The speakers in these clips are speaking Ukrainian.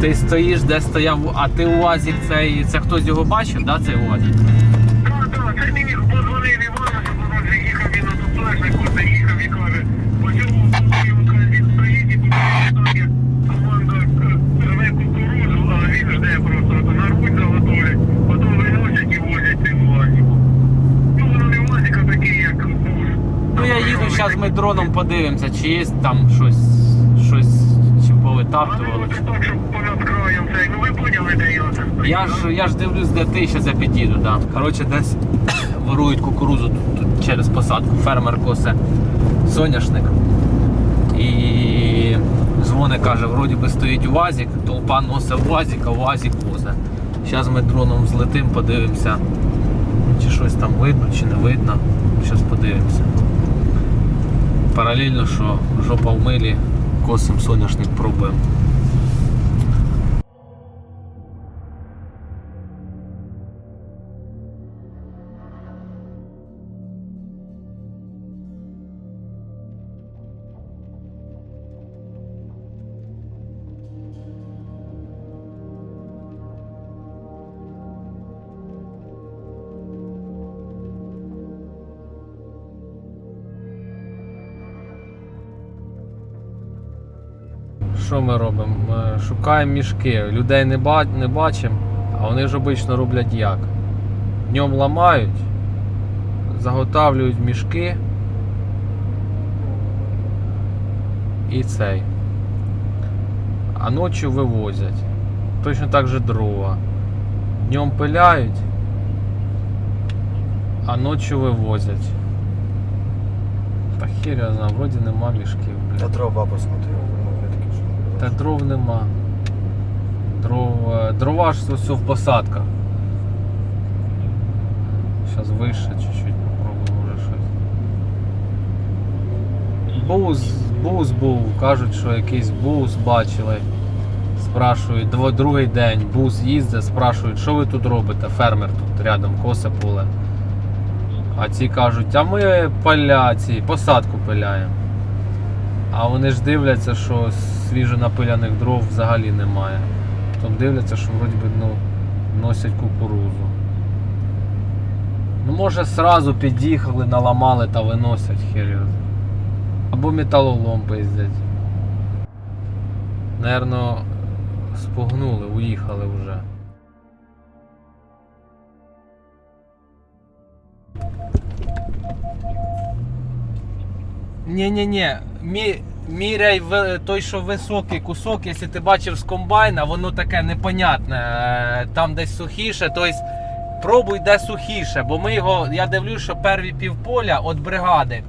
ти стоїш, де стояв, а ти УАЗик цей. Це хтось його бачив, да, цей УАЗик? Так, так, це мені подзвонив Іван, що їхав він на туплешнику, заїхав і каже, по цьому він стоїть і по цьому команда рве а він жде просто на руль заготовлять, потім виносять і возять цим УАЗиком. Ну, воно не УАЗик, а такий, як буш. Ну я їду, зараз ми дроном подивимося, чи є там щось чи повитаптували. Але Чи... так, щоб понад краєм цей, ну ви поняли, я це стою. Я ж, я ж дивлюсь, де ти ще за під'їду, да. Коротше, десь ворують кукурузу тут, тут через посадку. Фермер косе соняшник. І дзвони каже, вроді би стоїть УАЗик, толпа носить УАЗик, а УАЗик возе. Зараз ми дроном злетим, подивимося, чи щось там видно, чи не видно. Зараз подивимося. Паралельно, що жопа в милі, косим соняшник пробуємо. Що ми робимо? Ми шукаємо мішки. Людей не, не бачимо, а вони ж обично роблять як? Днем ламають, заготавлюють мішки і цей. А ночі вивозять. Точно так же дрова. Днем пиляють, а ночі вивозять. Та хер я знаю, вроді нема мішків. Я дрова посмотрел, ну, я такий, що... Та дров нема. Дров, е, дрова ж ось в посадках. Зараз вище чуть-чуть попробуємо може щось. Буз, буз був, кажуть, що якийсь буз бачили. Спрашують, дво- другий день буз їздить, спрашують, що ви тут робите? Фермер тут рядом, косе поле. А ці кажуть, а ми поля ці, посадку пиляємо. А вони ж дивляться, що свіжо напиляних дров взагалі немає. Потім дивляться, що вроді би ну, носять кукурузу. Ну, може, сразу під'їхали, наламали та виносять хер. Або металолом пиздять. Наверно, спугнули, уїхали вже. Ні-ні-ні, мі, міряй той, що високий кусок, якщо ти бачив з комбайна, воно таке непонятне. е, Там десь сухіше, тобто пробуй де сухіше, бо ми його, я дивлюсь, що перві півполя від бригади,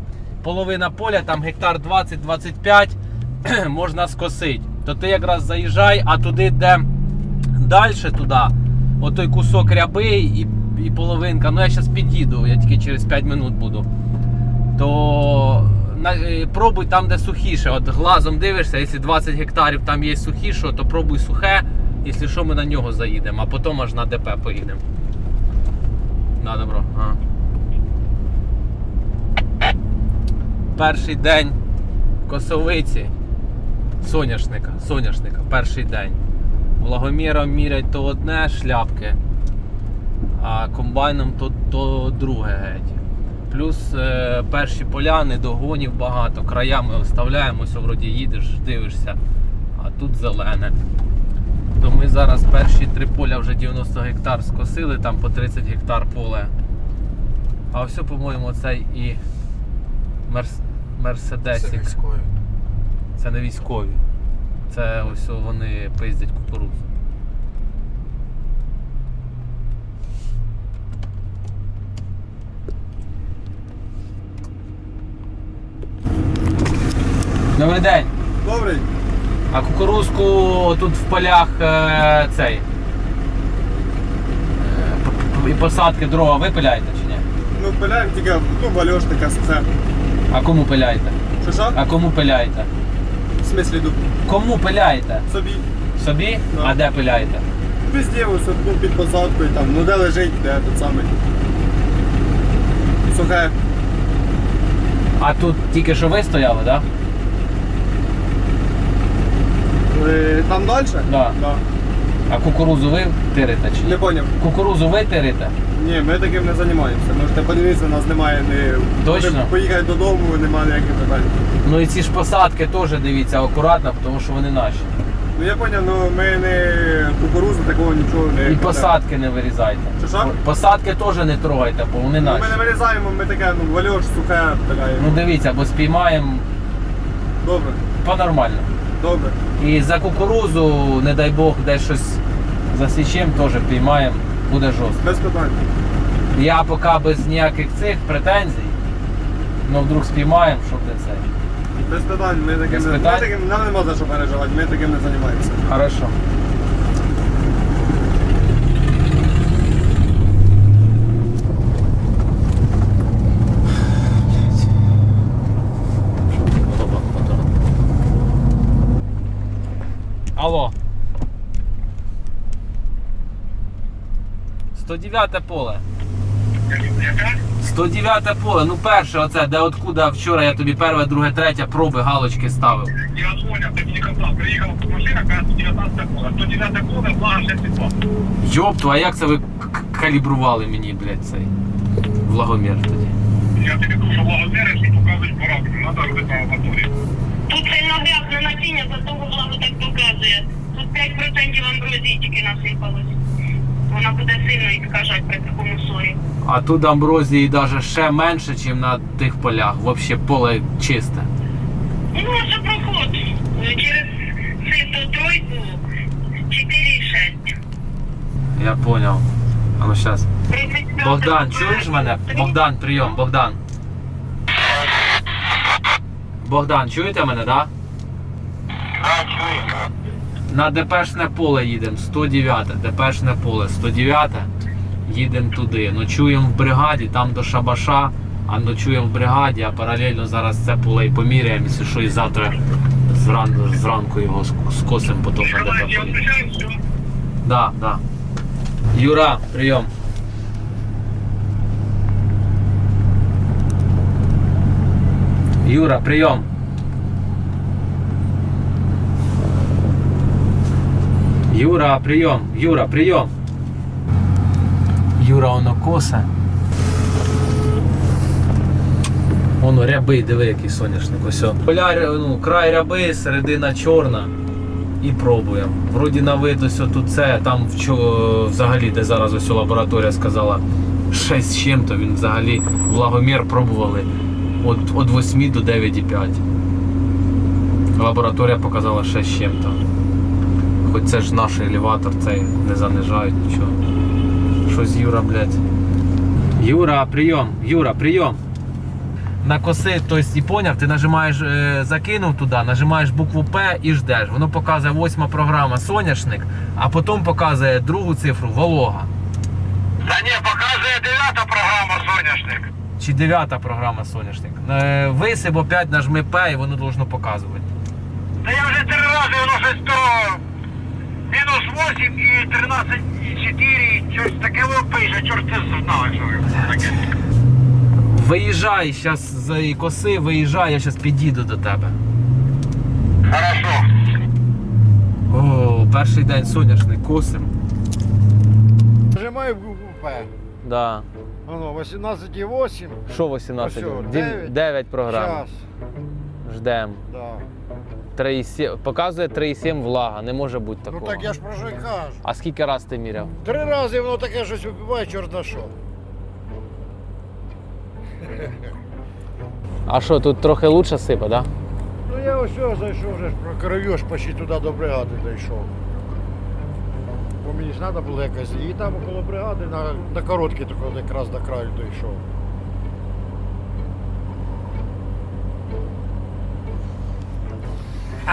половина поля, там гектар 20-25 можна скосити. То ти якраз заїжджай, а туди, де далі туди, отой кусок рябий і, і половинка. Ну я зараз під'їду, я тільки через 5 минут буду пробуй там, де сухіше. От глазом дивишся, якщо 20 гектарів там є сухіше, то пробуй сухе, якщо що, ми на нього заїдемо, а потім аж на ДП поїдемо. На добро. Ага. Перший день косовиці. Соняшника, соняшника, перший день. Влагоміром мірять то одне шляпки, а комбайном то, то друге геть. Плюс е, перші поля, недогонів багато, краями оставляємо, ось вроді їдеш, дивишся, а тут зелене. То ми зараз перші три поля вже 90 гектар скосили, там по 30 гектар поле. А все, по-моєму, цей і мерс... Це Мерседесік. військові. Це не військові. Це ось вони пиздять кукурудзу. Добрий день. Добрий. А кукурузку тут в полях е, цей. е, І посадки дрова ви пиляєте чи ні? Ну, пиляємо тільки, ну, вальош така це. А кому пиляєте? Що що? А кому пиляєте? В смислі йду. Кому пиляєте? Собі. Собі? Да. А де пиляєте? Везде ось ну, під посадкою там, ну де лежить, де тут самий. Сухе. А тут тільки що ви стояли, так? Да? Е, Там далі? Да. Да. А кукурузу ви тирите чи ні? Не поняв. Кукурузу ви тирите? Ні, ми таким не займаємося. Можете подивитися, у нас немає ні. Точно? Поїхати додому, немає ніяких питань. Ну і ці ж посадки теж дивіться акуратно, тому що вони наші. Ну я поняв, ну ми не кукурузу, такого нічого не І посадки не вирізайте. Що, що? Посадки теж не трогайте, бо вони Ну, наші. ми не вирізаємо, ми таке, ну, вальош, сухе, така. Ну дивіться, бо спіймаємо Добре, по-нормально. Добре. І за кукурузу, не дай Бог, десь щось засічемо, теж піймаємо, буде жорстко. Без питань. Я поки без ніяких цих претензій, але вдруг спіймаємо, щоб не це. Без питань, ми таким, Без не- питань? Ми таким нам нема за що переживати, ми таким не займаємося. Хорошо. 109 поле. 109 поле, ну перше оце, де откуда вчора я тобі перше, друге, третє проби галочки ставив. Я дзвоню, ти мені казав, приїхав машина, каже, 19 поле. 109 поле, блага 62. Йопту, а як це ви калібрували мені, блядь, цей влагомір тоді? Я тобі кажу, що волонтери всі показують параметри, треба робити на лабораторії. Тут цей набряк на насіння за того влагу так показує. Тут 5% амброзії тільки насипалось. Вона буде сильно відкажати при такому сорі. А тут амброзії навіть ще менше, ніж на тих полях. Взагалі поле чисте. Ну, це проход. Через цифру тройку 4,6. Я зрозумів. А ну зараз. Богдан, чуєш мене? Богдан, прийом, Богдан. Богдан, чуєте мене, так? А, чую. На Депешне поле їдемо, 109, Депешне поле, 109, їдемо туди. Ночуємо в бригаді, там до Шабаша, а ночуємо в бригаді, а паралельно зараз це поле і поміряємо, якщо що і завтра зран, зранку його скосимо потім на ДП. Да, да. Юра, прийом. Юра, прийом. Юра, прийом. Юра, прийом. Юра, воно косе. Воно ряби, диви, який соняшник. Ось. о. Поля, ну, край ряби, середина чорна. І пробуємо. Вроді на вид ось тут це, там взагалі, де зараз ось лабораторія сказала 6 з чим-то, він взагалі влагомір пробували від, від 8 до 9,5. Лабораторія показала 6 з чим-то. Хоч це ж наш елеватор, цей не занижають нічого. Щось Юра, блядь. Юра, прийом, Юра, прийом. На коси, тобто, і поняв, ти нажимаєш, е, закинув туди, нажимаєш букву П і ждеш. Воно показує восьма програма соняшник, а потім показує другу цифру волога. Та ні, показує дев'ята програма соняшник. Чи дев'ята програма соняшник. Е, Висип опять нажми П і воно должно показувати. Та я вже три рази воно щось то мінус 8 і 13 і 4, щось таке пише, чорт ти знав, що таке. Виїжджай зараз з коси, виїжджай, я зараз підійду до тебе. Хорошо. О, перший день соняшник, косим. Нажимаю в П. Да. Воно 18,8. Що 18? Ось о, Дев- дев'ять. дев'ять програм. Час. Ждем. Да. 3,7. Показує 3,7 влага, не може бути Ну так я ж про що й кажу. А скільки раз ти міряв? Три рази воно таке щось вибиває, чорта що. А що, тут трохи лучше сипе, да? Ну я ось зайшов, вже ж про кров'єш почти туди до бригади дійшов. Бо мені ж треба було якось. І там около бригади на, на короткий тако якраз до краю дійшов.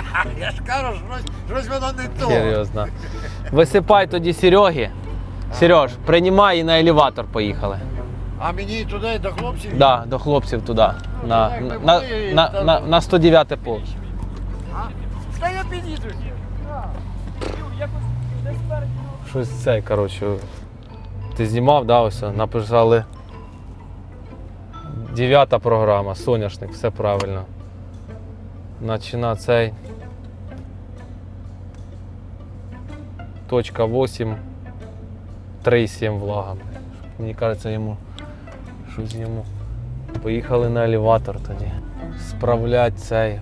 Я ж кажу, щось, щось воно не то. Серйозно. Висипай тоді Сереги. Сереж, приймай і на елеватор поїхали. А мені туди до хлопців? Да, до хлопців туди. На, на, на, на, на, на 109 пол. Та я підійду. Щось цей, коротше. Ти знімав, да, ось написали. Дев'ята програма, соняшник, все правильно. Начина цей. Точка 8. 3,7 влага. Мені кажеться, йому щось йому. Поїхали на елеватор тоді. Справлять цей.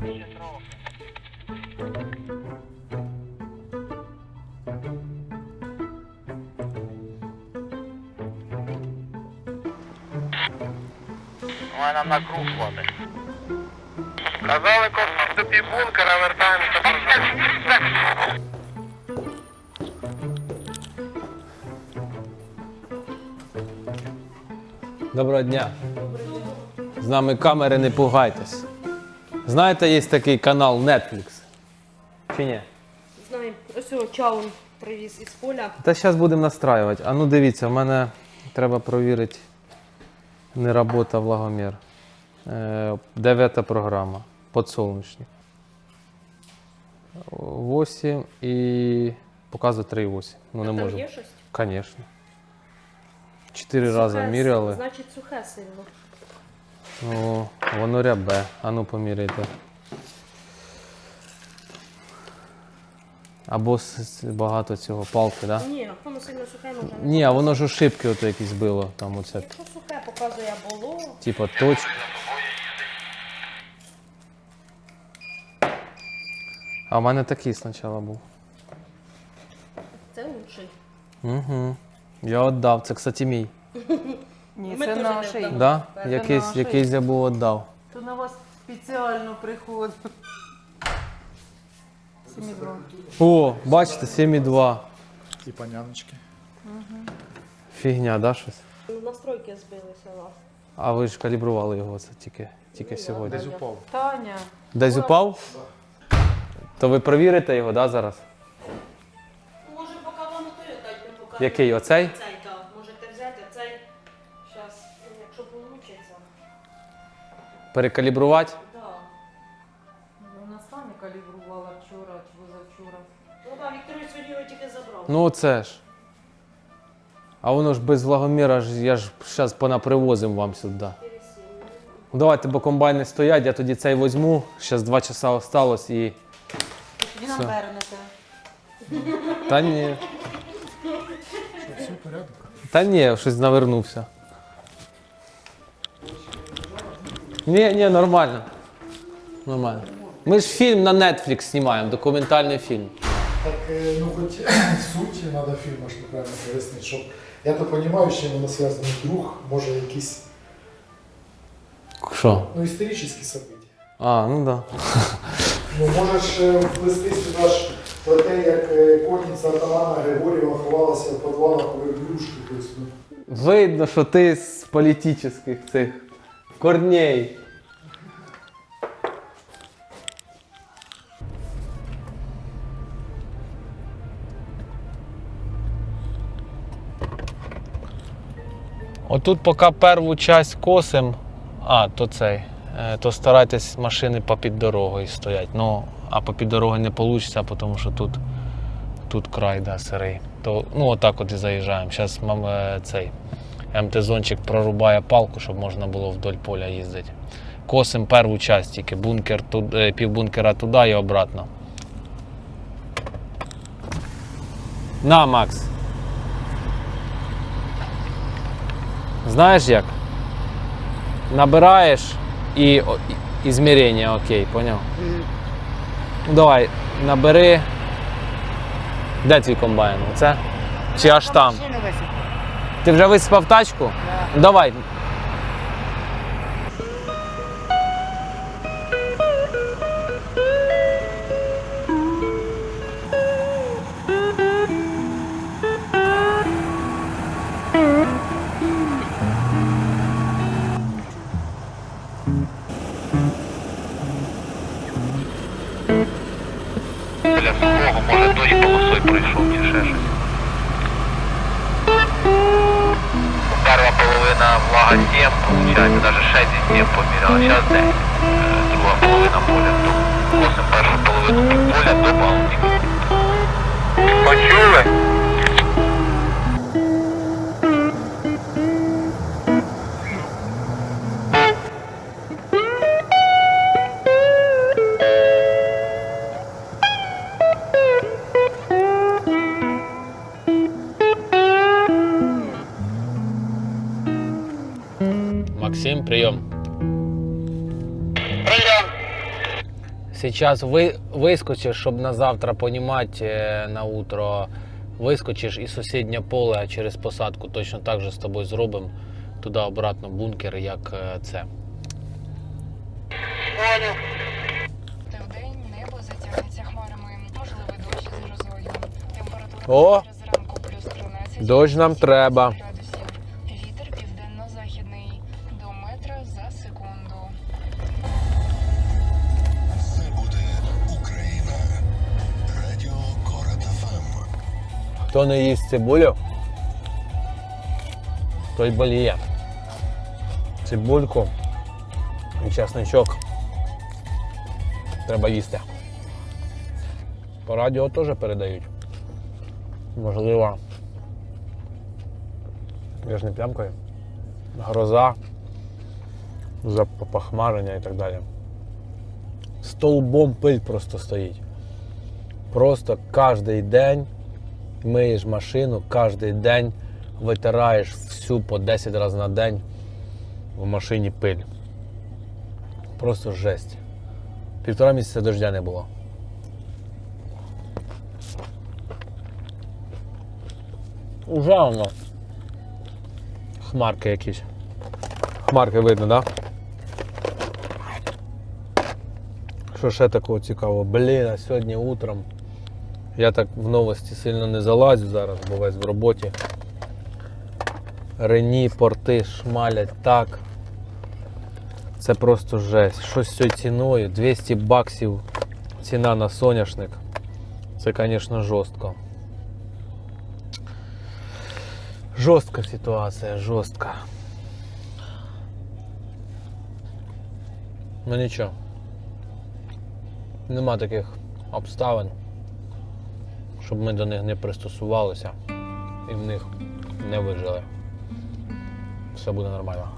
Нам на круг хватить. Казали, коли до півбункера вертаємося. Доброго дня. З нами камери, не пугайтесь. Знаєте, є такий канал Netflix? Чи ні? Знаємо, ось його чаун привіз із поля. Та зараз будемо настраювати. А ну дивіться, в мене треба провірити не робота влагомір. Е, Дев'ята програма. Подсолнечник. 8 і показує 3,8. Ну не Там можу. є щось? Звісно. Чотири рази Сухе, міряли. Значить, сухе сильно. Ну, воно рябе. А ну поміряйте. Або с- с- багато цього палки, так? Да? Ні, воно сильно сухе може не. Ні, а воно ж ошибки ото якісь було. Там оце, Якщо сухе показує було, типа точка. А в мене такий спочатку був. це лучший. Угу. Я віддав. Це, кстати, мій. Ні, Ми це теж наш. не вдома. Да? Це Якийсь, наш. якийсь я був віддав. То на вас спеціально приходить. О, бачите, 7,2. І паняночки. Фігня, да, щось? Настройки збилися. да. А ви ж калібрували його це тільки, тільки сьогодні. Десь упав. Таня. Десь упав? То ви провірите його, да, зараз? Який? Оцей? Цей, так. Можете взяти, цей. Зараз, якщо вийде. Перекалібрувати? Да. Вона самі калібрувала вчора чи позавчора. Ну так, Вікторій сьогодні його тільки забрав. Ну оце ж. А воно ж без влагоміра, ж, я ж зараз понапривозим вам сюди. Ну, давайте, бо комбайни стоять, я тоді цей возьму. Зараз два часа осталось і. Тоді нам вернете. Та ні. Та ні, щось навернувся. Ні, ні, нормально. Нормально. Ми ж фільм на Netflix знімаємо, документальний фільм. Так, э, ну хоть суть надо фильма, щоб правильно пояснити, щоб я то розумію, що воно зв'язано друг, може якісь Що? ну, історичні события. А, ну так. Да. Ну можеш е, вплести сюди ж про те, як е, конниця атамана Григорієва ховалася в підвалах у Верблюшки. Видно, що ти з політичних цих корней. Отут поки перву часть косим, а, то цей, е, то старайтесь машини попід дорогою стоять. Ну, а попід дорогою не вийде, тому що тут, тут край да, сирий. То, ну, отак от і заїжджаємо. Зараз цей МТ-зончик прорубає палку, щоб можна було вдоль поля їздити. Косим перву часть тільки бункер, туд- е, півбункера туди і обратно. На, Макс. Знаєш як? Набираєш і, і, і змірення окей, поняв? Ну, давай, набери. Де твій комбайн? Оце? Чи аж там? Ти вже висипав тачку? Давай. Зараз це друга половина поля. Тобто першу половину поля до Балтики. Почули? Максим, прийом. Сейчас ви, вискочиш, щоб на завтра понімати е, на утро. Вискочиш і сусіднє поле через посадку точно так же з тобою зробимо. Туди обратно бункер, як е, це. Та вдень небо затягнеться хмарами, можливий дощ з грозою. Температура О! зранку плюс 13. Дощ нам треба. Хто не їсть цибулю, той боліє. Цибульку і чесничок треба їсти. По радіо теж передають. Можливо. Я ж не плямкою. Гроза, запахмарення і так далі. Столбом пиль просто стоїть. Просто кожен день миєш машину кожен день, витираєш всю по 10 разів на день в машині пиль. Просто жесть. Півтора місяця дождя не було. Уже воно. Хмарки якісь. Хмарки видно, так? Да? Що ще такого цікавого? Блін, а сьогодні утром. Я так в новості сильно не залазю зараз, бо весь в роботі. Рені, порти шмалять так. Це просто жесть. Що з цією ціною? 200 баксів ціна на соняшник. Це, звісно, жорстко. Жорстка ситуація, жорстка. Ну нічого. Нема таких обставин щоб ми до них не пристосувалися і в них не вижили. Все буде нормально.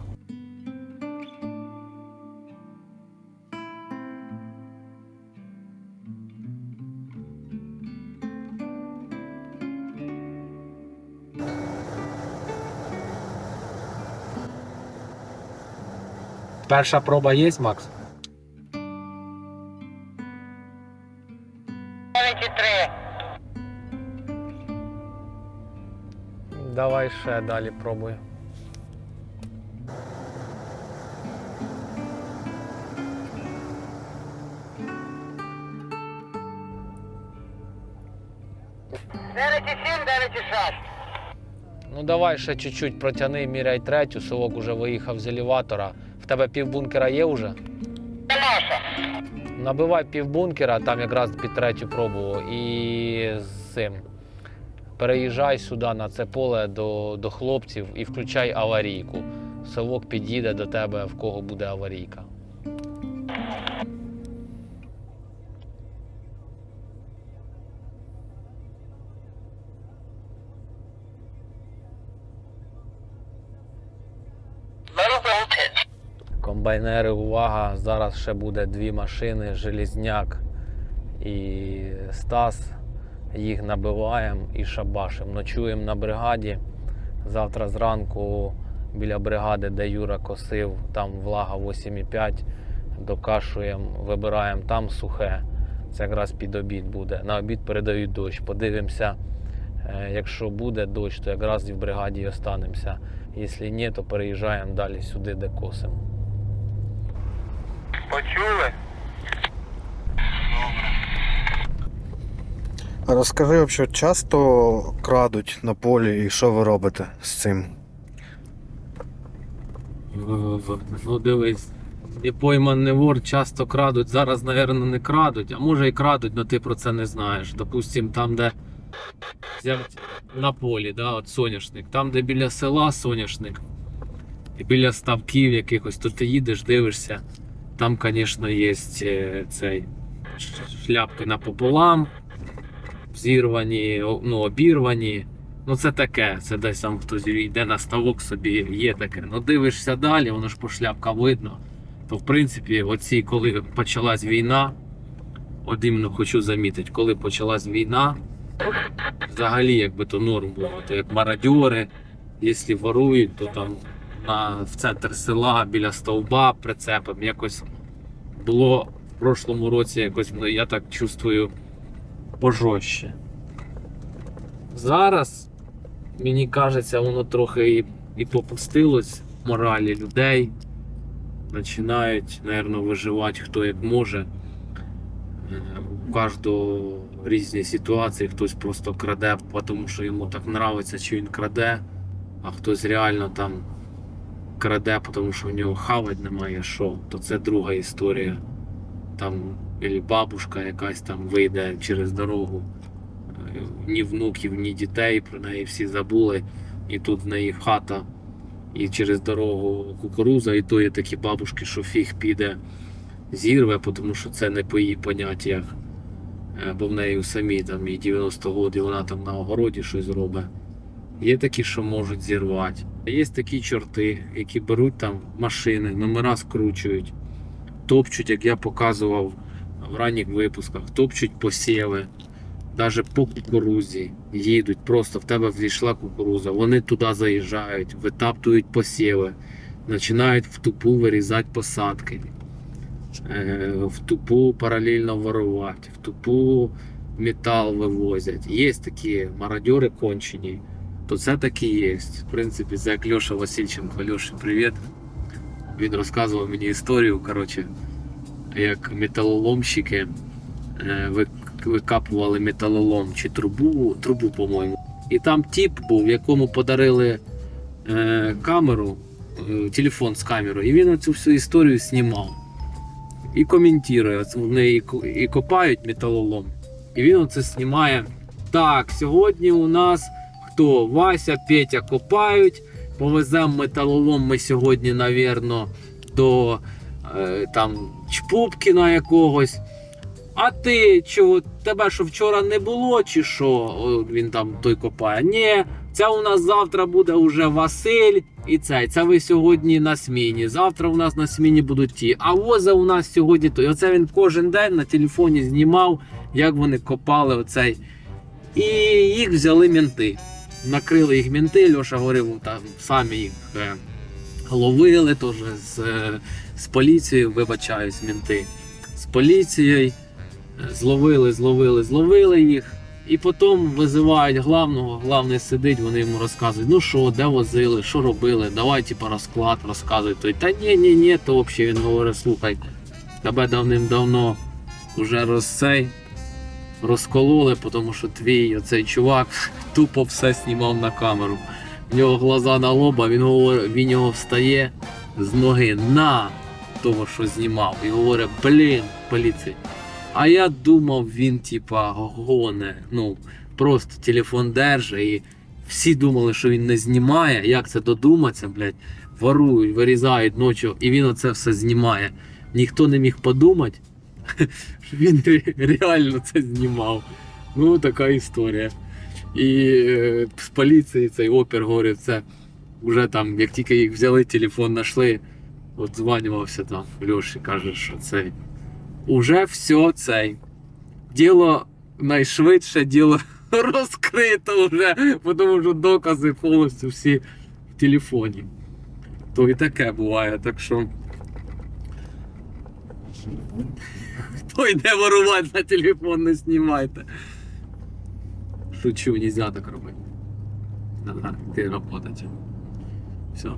Перша проба є, Макс? Давай ще далі і і шесть. Ну давай ще чуть-чуть протяни, міряй третю, совок уже виїхав з елеватора. В тебе півбункера є вже? Набивай півбункера, там якраз під третю пробу, і з цим. Переїжджай сюди на це поле до, до хлопців і включай аварійку. Совок під'їде до тебе, в кого буде аварійка. Комбайнери, увага! Зараз ще буде дві машини, Желізняк і Стас. Їх набиваємо і шабашимо. Ночуємо на бригаді. Завтра зранку біля бригади, де Юра косив, там влага 8,5. Докашуємо, вибираємо там сухе. Це якраз під обід буде. На обід передають дощ. Подивимося, е, якщо буде дощ, то якраз і в бригаді останемося. Якщо ні, то переїжджаємо далі сюди, де косимо. Почули? Розкажи, взагалі, часто крадуть на полі і що ви робите з цим? Ну дивись, і пойман не вор часто крадуть. Зараз, напевно, не крадуть, а може і крадуть, але ти про це не знаєш. Допустим, там, де взять на полі, да, от соняшник, там, де біля села соняшник, і біля ставків якихось, то ти їдеш, дивишся. Там, звісно, є е, цей шляпки напополам, зірвані, ну, обірвані. Ну це таке, це десь там хтось йде на ставок собі, є таке. Ну дивишся далі, воно ж по шляпка видно. То в принципі, оці, коли почалась війна, от іменно хочу замітити, коли почалась війна, взагалі якби то норм було. То як мародьори, якщо ворують, то там на, в центр села біля стовба прицепом. Якось було в прошлому році, якось ну, я так чувствую пожорстче. Зараз, мені кажеться, воно трохи і, і попустилось моралі людей. Починають, мабуть, виживати хто як може. Е, У кожного різні ситуації, хтось просто краде, тому що йому так подобається, чи він краде, а хтось реально там краде, тому що в нього хавать немає що, то це друга історія. Там або бабушка якась там вийде через дорогу. Е, Ні внуків, ні дітей, про неї всі забули. І тут в неї хата, і через дорогу кукуруза, і то є такі бабушки, що фіг піде зірве, тому що це не по її поняттях. Е, Бо в неї самі там і 90 років вона там на огороді щось робить. Є такі, що можуть зірвати. Є такі чорти, які беруть там машини, номера скручують, топчуть, як я показував в ранніх випусках, топчуть посіви, навіть по кукурузі їдуть, просто в тебе взійшла кукуруза, вони туди заїжджають, витаптують посіви, починають в тупу вирізати посадки, е, в тупу паралельно ворувати, в тупу метал вивозять. Є такі мародьори кончені то це таки є. В принципі, це як Льоша Васильченко. Льоші, привіт. Він розказував мені історію, коротше, Як металоломщики е, викапували металолом чи трубу, трубу, по-моєму. І там тіп був, якому подарили е, камеру, е, телефон з камерою, і він цю всю історію знімав. І коментує. Вони і копають металолом. І він оце знімає. Так, сьогодні у нас хто Вася, Петя копають. Повеземо металолом ми сьогодні, навірно, до е, там Чпупкіна якогось. А ти чого? Тебе що вчора не було, чи що? Він там той копає. Ні, це у нас завтра буде уже Василь і цей. Це ви сьогодні на сміні. Завтра у нас на сміні будуть ті. А воза у нас сьогодні той. Оце він кожен день на телефоні знімав, як вони копали оцей. І їх взяли мінти. Накрили їх мінти, Льоша говорив, там самі їх е, ловили теж з, е, з поліцією, вибачаюсь, мінти. З поліцією е, зловили, зловили, зловили їх. І потім визивають главного, главний сидить, вони йому розказують, ну що, де возили, що робили, давай типа розклад розказуй. Той, та ні, ні, ні, то взагалі він говорить, слухай, тебе давним-давно вже розцей розкололи, тому що твій оцей чувак тупо все знімав на камеру. В нього глаза на лоба, він говорить, він його встає з ноги на того, що знімав, і говорить, блін, поліція. А я думав, він типа гоне. Ну, просто телефон держить і всі думали, що він не знімає. Як це додуматися, блядь, ворують, вирізають ночі, і він оце все знімає. Ніхто не міг подумати, що він реально це знімав. Ну, така історія. І е, з поліції цей опер говорив, це вже там, як тільки їх взяли, телефон знайшли, от дзвонювався там Льоші, каже, що цей. Уже все цей. Діло найшвидше, діло розкрито вже, тому що докази повністю всі в телефоні. То і таке буває, так що. Хто йде ворувати на телефон, не знімайте. Шучу, нельзя так робити. Надо йти працювати. Все.